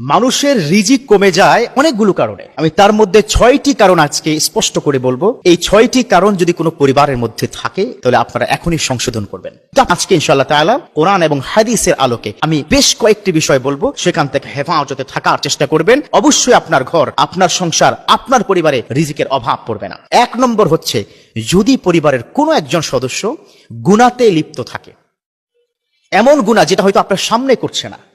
মানুষের রিজিক কমে যায় অনেকগুলো কারণে। আমি তার মধ্যে ছয়টি কারণ আজকে স্পষ্ট করে বলব। এই ছয়টি কারণ যদি কোনো পরিবারের মধ্যে থাকে, তাহলে আপনারা এখনই সংশোধন করবেন। আজকে ইনশাল্লাহ তাআলা কোরআন এবং হাদিসের আলোকে আমি বেশ কয়েকটি বিষয় বলব। সেখান থেকে হেফাজতে থাকার চেষ্টা করবেন। অবশ্যই আপনার ঘর, আপনার সংসার, আপনার পরিবারে রিজিকের অভাব পড়বে না। এক নম্বর হচ্ছে, যদি পরিবারের কোনো একজন সদস্য গুনাতে লিপ্ত থাকে, এমন গুণা যেটা হয়তো আপনার সামনে করছে না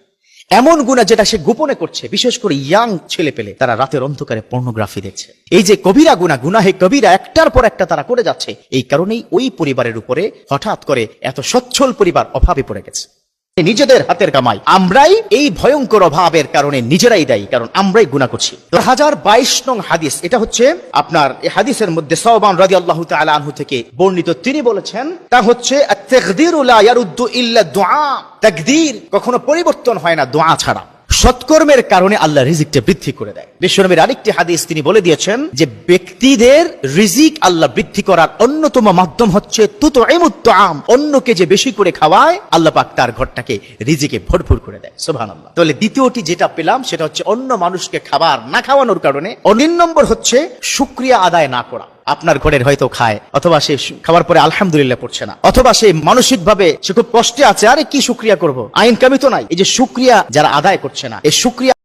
এমন গুণা যেটা সে গোপনে করছে, বিশেষ করে ইয়াং ছেলে পেলে, তারা রাতের অন্ধকারে পর্নোগ্রাফি দেখছে। এই যে কবিরা গুণা গুনাহে কবিরা, একটার পর একটা তারা করে যাচ্ছে, এই কারণেই ওই পরিবারের উপরে হঠাৎ করে এত সচ্ছল পরিবার অভাবে পড়ে গেছে। নিজেদের হাতের কামাই। আমরাই এই ভয়ঙ্কর অভাবের কারণে নিজেরাই দায়ী, কারণ আমরাই গুণা করছি। হাজার বাইশ নং হাদিস, এটা হচ্ছে আপনার এই হাদিসের মধ্যে সওবান রাজি আল্লাহ আনহু থেকে বর্ণিত। তিনি বলেছেন, তা হচ্ছে ইল্লা কখনো পরিবর্তন হয় না দোয়া ছাড়া। সৎকর্মের কারণে আল্লাহ রিজিকটা বৃদ্ধি করে দেয়। বিশ্বনবীর আরেকটি হাদিস তিনি বলে দিয়েছেন যে, ব্যক্তিদের রিজিক আল্লাহ বৃদ্ধি করার অন্যতম মাধ্যম হচ্ছে তুতো আম অন্যকে যে বেশি করে খাওয়ায়, আল্লাহ পাক তার ঘরটাকে রিজিকে ভরপুর করে দেয়। সোভান আল্লাহ তাহলে দ্বিতীয়টি যেটা পেলাম, সেটা হচ্ছে অন্য মানুষকে খাবার না খাওয়ানোর কারণে অনিন নম্বর হচ্ছে শুক্রিয়া আদায় না করা। আপনার ঘরের হয়তো খায়, অথবা সে খাওয়ার পরে আলহামদুলিল্লাহ পড়ছে না। অথবা সে মানসিক ভাবে সে খুব কষ্টে আছে, আরে কি সুক্রিয়া করব? আইন কামি তো নাই। এই যে সুক্রিয়া যারা আদায় করছে না, এই শুক্রিয়া